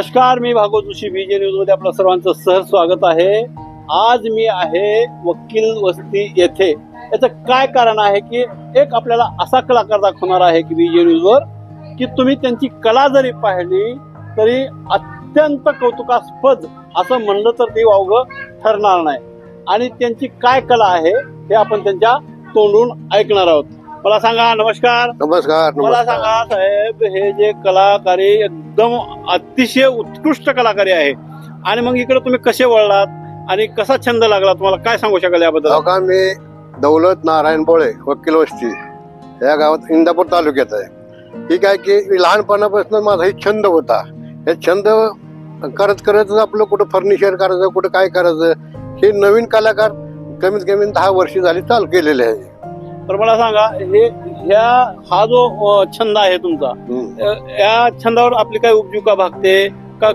नमस्कार मी भागवत जोशी बीजे न्यूजमध्ये आपलं सर्वांचं सहज स्वागत आहे. आज मी आहे वकील वस्ती येथे. याचं काय कारण आहे की एक आपल्याला असा कलाकार दाखवणार आहे की बीजे न्यूजवर की तुम्ही त्यांची कला जरी पाहिली तरी अत्यंत कौतुकास्पद असं म्हणलं तर ते वावग ठरणार नाही. आणि त्यांची काय कला आहे हे आपण त्यांच्या तोंडून ऐकणार आहोत. मला सांगा नमस्कार. नमस्कार मला नमस्कार. सांगा साहेब हे जे कलाकारी एकदम अतिशय उत्कृष्ट कलाकारी आहे. आणि मग इकडे तुम्ही कसे वळलात आणि कसा छंद लागला? तुम्हाला काय सांगू शकाल याबद्दल? हो का मी दौलत नारायण बोळे वकील वस्ती या गावात इंदापूर तालुक्यात आहे. ठीक आहे की मी लहानपणापासून माझा हे छंद होता. हे छंद करत करत आपलं कुठं फर्निचर करायचं कुठं काय करायचं हे नवीन कलाकार कमीत कमी दहा वर्ष झाली चालू केलेले आहे. तर मला सांगा हे ह्या हा जो छंद आहे तुमचा या छंदावर आपली काय उपजीविका भागते? का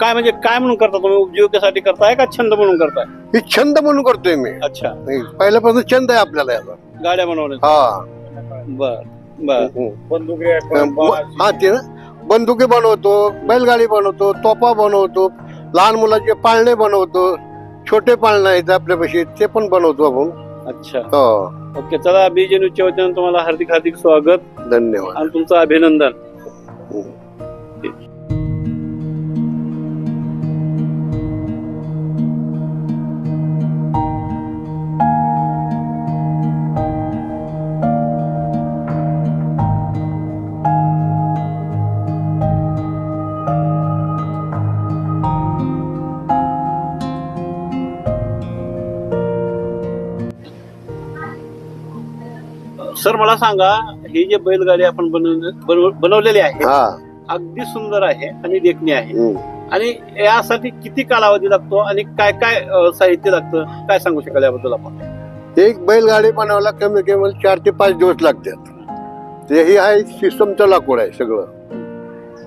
काय म्हणजे काय म्हणून करता तुम्ही? उपजीविकेसाठी करताय का छंद म्हणून करताय? हे छंद म्हणून करतोय मी. अच्छा. पहिल्यापासून छंद आहे आपल्याला याचा. गाड्या बनवण्याचा. हा. बर बर. हम्म. हा ते ना. बंदुके बनवतो बैलगाडी बनवतो तोपा बनवतो लहान मुलाचे पाळणे बनवतो छोटे पाळणे आहेत आपल्यापाशी ते पण बनवतो आपण. अच्छा. हो. ओके चला बीजे न्यूजच्या वतीनं तुम्हाला हार्दिक हार्दिक स्वागत. धन्यवाद. आणि तुमचं अभिनंदन. सर मला सांगा ही जे बैलगाडी आपण बनव- बनवलेली आहे हा. अगदी सुंदर आहे आणि देखणी आहे. हम्म. आणि यासाठी किती कालावधी लागतो आणि काय काय अ, साहित्य लागतं? काय सांगू शकाल याबद्दल आपण? एक बैलगाडी बनवायला कमी कमी चार ते पाच दिवस लागतात. तेही आहे सिस्टमचं लाकूड आहे सगळं.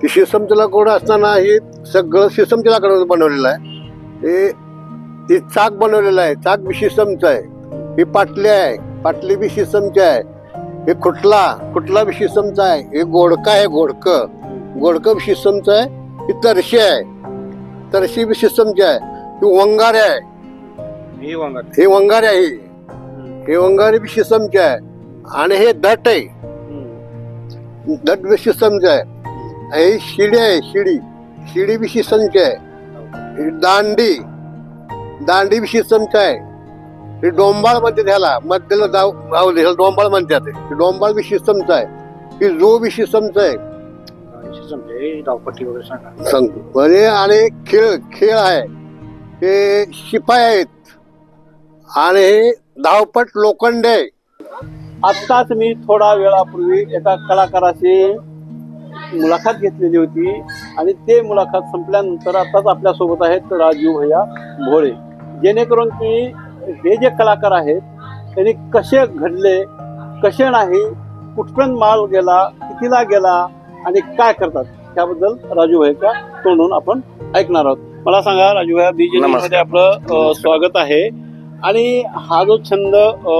ते सिस्टमचं लाकूड असताना हे सगळं सिस्टमच्या लाकडाचं बनवलेलं आहे. हे ते चाक बनवलेलं आहे. चाक बी सिस्टमचं आहे. ही पाटली आहे. पाटली बी सिस्टमची आहे. हे खुटला खुटला बी सिस्टमचा आहे? हे गोडका आहे गोडक. गोडकं बी सिस्टमचं आहे ही तरशी आहे. तरशी बी सिस्टमची आहे ही वंगारे आहे. हे वंगारे. आहे. ही. वंगारी बी सिस्टमचे आहे. आणि हे दट आहे. दट बी सिस्टमचे आहे. ही शिडी आहे शिडी. शिडी बी सिस्टमची आहे. ही. दांडी. दांडी बी सिस्टमची आहे. हे डोंबाळ म्हणते त्याला मध्यला जाऊ जाऊ दे ह्याला डोंबाळ म्हणतात. डोंबाळ बी सिस्टमचं आहे. ही जो बी सिस्टमचं आहे. धावपट्टी वगैरे सांगा. सांगतो म्हणजे आणि खेळ खेळ आहे. हे शिपाई आहेत. आणि हे धावपट लोखंड आहे आत्ताच मी थोडा वेळापूर्वी एका कलाकाराची मुलाखत घेतलेली होती आणि ते मुलाखत संपल्यानंतर आताच आपल्यासोबत आहेत राजू भैया भोळे. जेणेकरून की हे जे कलाकार आहेत त्यांनी कसे घडले कसे नाही कुठपर्यंत माल गेला कितीला गेला आणि काय करतात त्याबद्दल राजू भैया तोंडून आपण ऐकणार आहोत. मला सांगा राजू भैया बीजे मध्ये आपलं स्वागत आहे. आणि हा जो छंद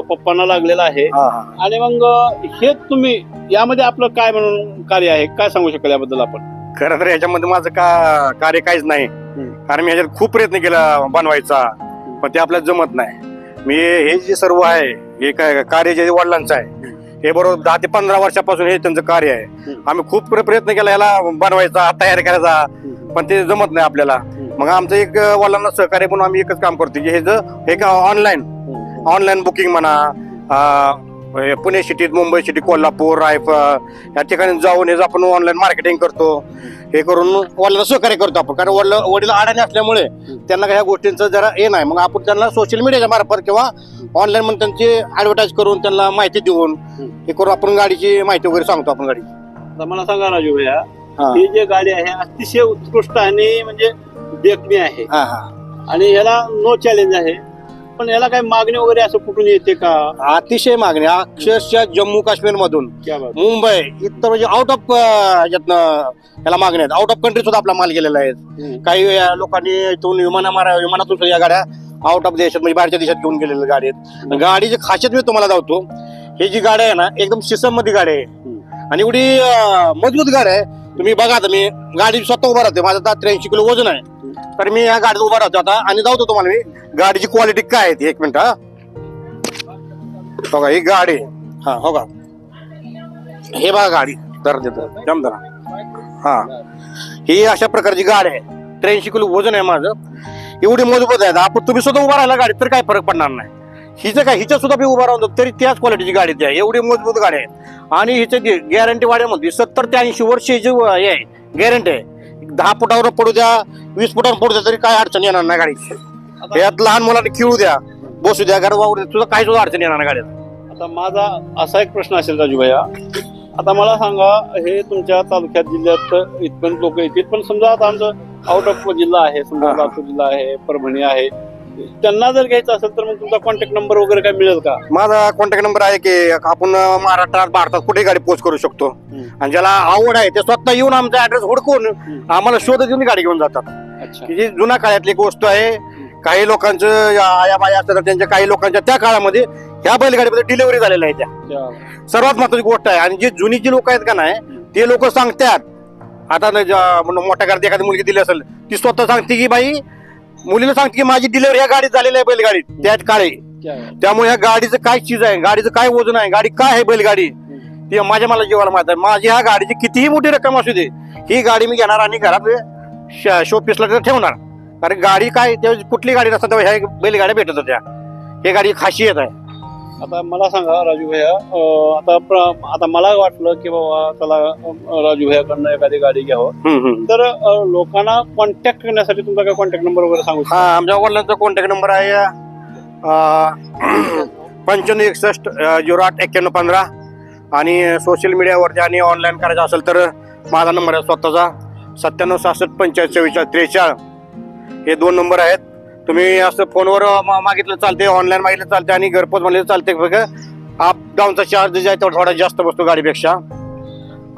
पप्पांना लागलेला आहे आणि मग हे तुम्ही यामध्ये आपलं काय म्हणून कार्य आहे काय सांगू शकाल याबद्दल आपण? खरं तर याच्यामध्ये माझं का कार्य काहीच नाही. कारण मी ह्याच्यात खूप प्रयत्न केला बनवायचा. पण ते आपल्याला जमत नाही. मी हे जे सर्व आहे हे काय कार्य जे वडिलांचं आहे हे बरोबर दहा ते पंधरा वर्षापासून हे त्यांचं कार्य आहे. आम्ही खूप प्र- प्रयत्न केला याला बनवायचा तयार करायचा पण ते जमत नाही आपल्याला. मग आमचं एक वडिलांना सहकार्य म्हणून आम्ही एकच काम करतो की हे ज हे का ऑनलाईन ऑनलाईन बुकिंग म्हणा अं, पुणे सिटीत मुंबई सिटी कोल्हापूर रायफळ या ठिकाणी जाऊन हे जे आपण ऑनलाईन मार्केटिंग करतो. हे करून वडिलांना सहकार्य करतो आपण. कारण वडील वडील अडाणी असल्यामुळे त्यांना काही गोष्टींचं जरा हे नाही. मग आपण त्यांना सोशल मीडियाच्या मार्फत किंवा ऑनलाईन म्हणून त्यांची ऍडव्हर्टाईज करून त्यांना माहिती देऊन हे करून आपण गाडीची माहिती वगैरे सांगतो आपण गाडी आता मला सांगा राजू भैया हा. ही जी गाडी आहे अतिशय उत्कृष्ट आणि म्हणजे देखणी आहे. हा हा. आणि याला नो चॅलेंज आहे. पण याला काही मागणी वगैरे असं कुठून येते का? अतिशय मागणी. अक्षरशः जम्मू काश्मीर मधून. क्या बात. मुंबई. इतर म्हणजे आउट ऑफ यातनं याला मागणी आहेत. आउट ऑफ कंट्री सुद्धा आपला माल गेलेला आहे. हम्म. काही अं, लोकांनी इथून विमाना मारा विमानातून सुद्धा या गाड्या आउट ऑफ देशात म्हणजे बाहेरच्या देशात घेऊन गेलेल्या गाडी आहेत. गाडीची खासियत मी तुम्हाला दावतो ही जी गाडी आहे ना एकदम शिसममध्ये गाडी आहे आणि एवढी अं, मजबूत गाडी आहे. तुम्ही बघा आता मी गाडी स्वतः उभा राहते. माझं आता त्र्याऐंशी किलो वजन आहे. तर मी या गाडीत उभा राहतो आता. आणि जाऊ तुम्हाला मी. गाडीची क्वालिटी काय आहे ती? एक मिनिट हा. हो का ही गाडी हा हो का? हे बघा गाडी. तर देतो जमदार हा. ही अशा प्रकारची गाडी आहे. त्र्याऐंशी किलो वजन आहे माझं. एवढी मजबूत आहे. आपण तुम्ही सुद्धा उभा राहिला गाडीत तर काय फरक पडणार नाही. हिचं काय हिच्या सुद्धा मी उभा राहतो तरी त्याच क्वालिटीची गाडी आहे. एवढी मजबूत गाडी आहे. आणि हिचं गॅरंटी वाड्यामध्ये सत्तर ते ऐंशी वर्ष हिची हे आहे. गॅरंटी आहे. दहा फुटावर पडू द्या वीस फुटावर पडू द्या तरी काय अडचण येणार नाही गाडीची यात लहान मुलांना खेळू द्या बसू द्या गाडी वावरू द्या तुझं काही सुद्धा अडचण येणार नाही गाडीत. आता माझा असा एक प्रश्न असेल राजू भैया आता मला सांगा हे तुमच्या तालुक्यात जिल्ह्यात इथपर्यंत लोक येतील पण समजा आता आमचं आउट ऑफ जिल्हा आहे समजा. लातूर जिल्हा आहे परभणी आहे त्यांना जर घ्यायचं असेल तर मग तुमचा कॉन्टॅक्ट नंबर वगैरे काय मिळेल का? माझा कॉन्टॅक्ट नंबर आहे की आपण महाराष्ट्रात भारतात कुठे गाडी पोस्ट करू शकतो. आणि ज्याला आवड आहे ते स्वतः येऊन आमचा ऍड्रेस हुडकून आम्हाला शोध देऊन गाडी घेऊन जातात. जी जुन्या काळातली वस्तू आहे काही लोकांचं या आया बाया असतात त्यांच्या काही लोकांच्या त्या काळामध्ये ह्या बैलगाडीमध्ये डिलिव्हरी झालेल्या आहेत त्या. सर्वात महत्वाची गोष्ट आहे आणि जी जुनी जी लोक आहेत का नाही ते लोक सांगतात. आता मोठ्या घरात एखादी मुलगी दिली असेल ती स्वतः सांगते की बाई मुलीला सांगते की माझी डिलिव्हरी या गाडीत झालेली आहे बैलगाडीत त्याच काळी. त्या- त्यामुळे ह्या गाडीचं काय चीज आहे? गाडीचं काय वजन आहे? गाडी काय आहे बैलगाडी? ती माझ्या मला जीवाला माहीत आहे. माझी ह्या गाडीची कितीही मोठी रक्कम असू दे ही गाडी मी घेणार आणि घरात शो पीसला तिथं ठेवणार. कारण गाडी काय कुठली गाडी नसतात ह्या बैलगाड्या भेटत होत्या. ही गाडी खासियत आहे. आता मला सांगा राजू भैया आता आता मला वाटलं की बाबा चला राजू भैयाकडनं एखादी गाडी घ्यावं. तर लोकांना कॉन्टॅक्ट करण्यासाठी तुमचा काय कॉन्टॅक्ट नंबर वगैरे सांगू हा आमच्या वडिलांचा कॉन्टॅक्ट नंबर आहे पंच्याण्णव एकसष्ट झिरो आठ एक्क्याण्णव पंधरा. आणि सोशल मीडियावरती आणि ऑनलाईन करायचं असेल तर माझा नंबर आहे स्वतःचा सत्त्याण्णव सहासष्ट पंचाळीस चव्वेचाळीस त्रेचाळ हे दोन नंबर आहेत. तुम्ही असं फोनवर मा- मागितलं चालते ऑनलाईन मागितलं चालते आणि घरपोच म्हणलं चालते फक्त अप डाऊनचा चार्ज जे आहे तो थोडा जास्त बसतो गाडीपेक्षा.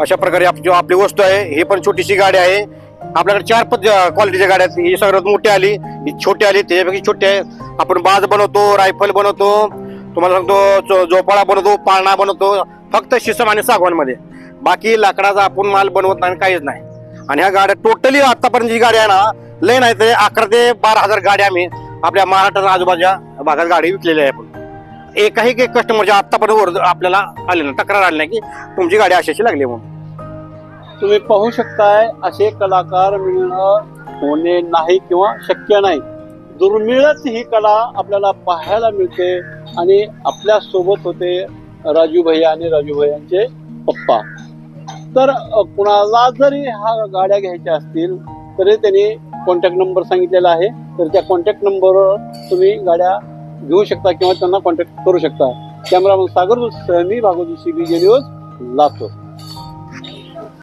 अशा प्रकारे आप- जो आपली वस्तू आहे ही पण छोटीशी गाडी आहे. आपल्याकडे चार पद क्वालिटीच्या गाड्या आहेत. ही सगळ्यात मोठी आली ही छोटी आली त्याच्यापैकी छोटी आहे. आपण बाज बनवतो रायफल बनवतो. तुम्हाला सांगतो झोपाळा बनवतो पाळणा बनवतो. फक्त शिसम आणि सागवानमध्ये. बाकी लाकडाचा आपण माल बनवत नाही काहीच नाही. आणि ह्या गाड्या टोटली आतापर्यंत जी गाडी आहे ना लय नाही ते अकरा ते बारा हजार गाड्या आम्ही आपल्या महाराष्ट्र आजूबाजूच्या भागात गाडी विकलेली आहे आपण. एकाही कस्टमरच्या आत्तापर्यंत वर आपल्याला आले ना तक्रार आली नाही की तुमची गाडी अशाची लागली म्हणून. तुम्ही पाहू शकताय असे कलाकार मिळणं होणे नाही किंवा शक्य नाही. दुर्मिळच ही कला आपल्याला पाहायला मिळते आणि आपल्यासोबत होते राजू भैया आणि राजू भैयांचे पप्पा. तर कुणाला जरी हा गाड्या घ्यायच्या असतील तरी त्यांनी कॉन्टॅक्ट नंबर सांगितलेला आहे तर त्या कॉन्टॅक्ट नंबरवर तुम्ही गाड्या घेऊ शकता किंवा त्यांना कॉन्टॅक्ट करू शकता. Cameraman Sagar Sahami Bhagwati C B news Latur.